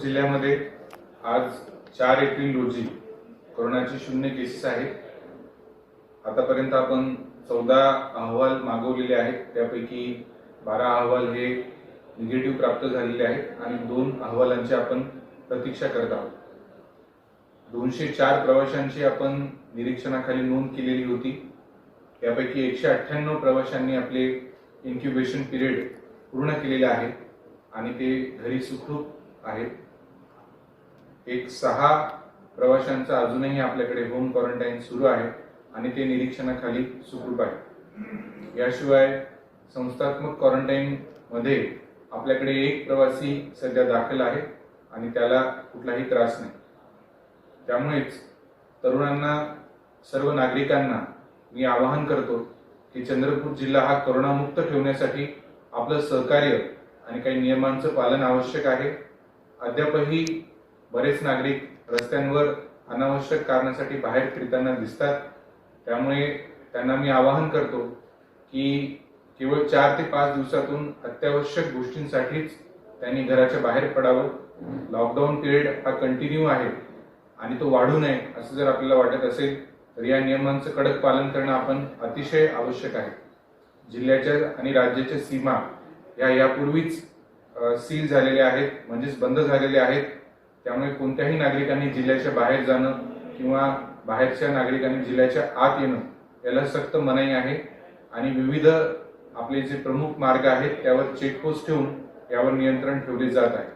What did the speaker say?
जिल्ह्यामध्ये आज चार एप्रिल रोजी कोरोनाचे शून्य केसेस आहेत. आतापर्यंत आपण चौदा अहवाल मागवलेले आहेत. त्यापैकी बारा अहवाल हे निगेटिव्ह प्राप्त झालेले आहेत आणि दोन अहवालांची आपण प्रतीक्षा करत आहोत. दोनशे चार प्रवाशांची आपण निरीक्षणाखाली नोंद केलेली होती. यापैकी एकशे अठ्ठ्याण्णव प्रवाशांनी आपले इन्क्युबेशन पिरियड पूर्ण केलेले आहे आणि ते घरी सुखरूप आहेत. एक सहा प्रवाशांचा अजूनही आपल्याकडे होम क्वारंटाईन सुरू आहे आणि ते निरीक्षणाखाली सुखरूप आहे याशिवाय संस्थात्मक क्वारंटाईन मध्ये आपल्याकडे एक प्रवासी सध्या दाखल आहे आणि त्याला कुठलाही त्रास नाही. त्यामुळेच तरुणांना सर्व नागरिकांना मी आवाहन करतो की चंद्रपूर जिल्हा हा करोनामुक्त ठेवण्यासाठी आपलं सहकार्य आणि काही नियमांचं पालन आवश्यक आहे. अद्यापही बरेच नागरिक रस्त्यांवर अनावश्यक कारणासाठी बाहेर फिरताना दिसतात. त्यामुळे त्यांना मी आवाहन करतो की केवळ चार ते पाच दिवसातून अत्यावश्यक गोष्टींसाठीच त्यांनी घराच्या बाहेर पडावं. लॉकडाऊन पिरियड हा कंटिन्यू आहे आणि तो वाढू नये असं जर आपल्याला वाटत असेल तर या नियमांचं कडक पालन करणं आपण अतिशय आवश्यक आहे. जिल्ह्याच्या आणि राज्याच्या सीमा या यापूर्वीच सील झालेल्या आहेत म्हणजेच बंद झालेल्या आहेत. त्यामुळे कोणत्याही नागरिकांनी जिल्ह्याच्या बाहेर जाणं किंवा बाहेरच्या नागरिकांनी जिल्ह्याच्या आत येणं याला सक्त मनाई आहे. आणि विविध आपले जे प्रमुख मार्ग आहेत त्यावर चेकपोस्ट ठेवून यावर नियंत्रण ठेवले जात आहे.